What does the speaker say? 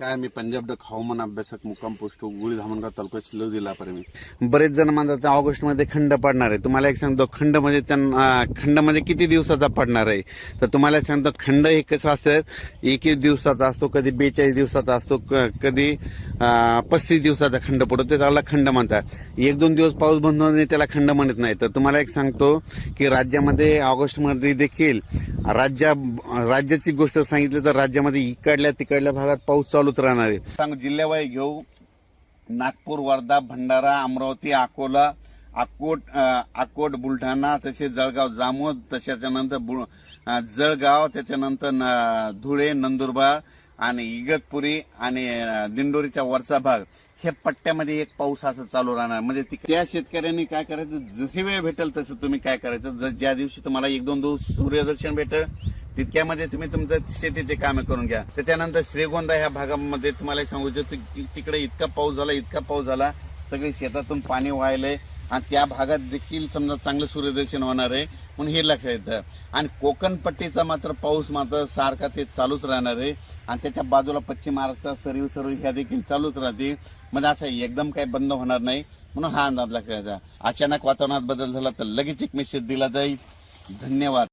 नमस्कार मी पंजाब डक हवामान अभ्यासक मुक्काम पोस्ट गुळी धामणगाव तालुका शिलो जिल्हा परमी बरेच जण म्हणतात ऑगस्टमध्ये खंड पडणार आहे. तुम्हाला एक सांगतो खंड म्हणजे त्यांना खंड म्हणजे किती दिवसाचा पडणार आहे? तर तुम्हाला एक सांगतो खंड हे कसं असतं एकवीस दिवसाचा असतो कधी बेचाळीस दिवसाचा असतो क- कधी पस्तीस दिवसाचा खंड पडतो ते त्याला खंड म्हणतात. एक दोन दिवस पाऊस बंद होणे त्याला खंड म्हणत नाही. तर तुम्हाला एक सांगतो की राज्यामध्ये ऑगस्टमध्ये देखील राज्या राज्याची गोष्ट सांगितली तर राज्यामध्ये इकडल्या तिकडल्या भागात पाऊस चालूच राहणार आहे. सांग जिल्ह्यावाई घेऊ. नागपूर वर्धा भंडारा अमरावती अकोला अकोट अकोट बुलढाणा तसे जळगाव जामोद तसे त्यानंतर जळगाव त्याच्यानंतर न- धुळे नंदुरबार आणि इगतपुरी आणि दिंडोरीचा वरचा भाग. हे पट्ट्यामध्ये एक पाऊस असं चालू राहणार. म्हणजे त्या शेतकऱ्यांनी काय करायचं? जशी वेळ भेटेल तसं तुम्ही काय करायचं? ज- ज्या दिवशी तुम्हाला एक दोन दिवस सूर्यदर्शन भेटल तितक्यामध्ये तुम्ही तुमचं शेतीचे कामे करून घ्या. त्याच्यानंतर श्रीगोंदा ह्या भागामध्ये तुम्हाला सांगू इच्छितो तिकडे इतका पाऊस झाला इतका पाऊस झाला सगळे शेतातून पाणी व्हायलंय आणि त्या भागात देखील समजा चांगलं सूर्यदर्शन होणार आहे म्हणून हे लक्षात येतं. आणि कोकणपट्टीचा मात्र पाऊस मात्र सारखा ते चालूच राहणार आहे. आणि त्याच्या बाजूला पश्चिम महाराष्ट्रात सरीव सरीव ह्या देखील चालूच राहतील. म्हणजे असं एकदम काही बंद होणार नाही म्हणून हा अंदाज लक्षात घ्यायचा अचानक वातावरणात बदल झाला तर लगेच एक मेसेज दिला जाईल. धन्यवाद.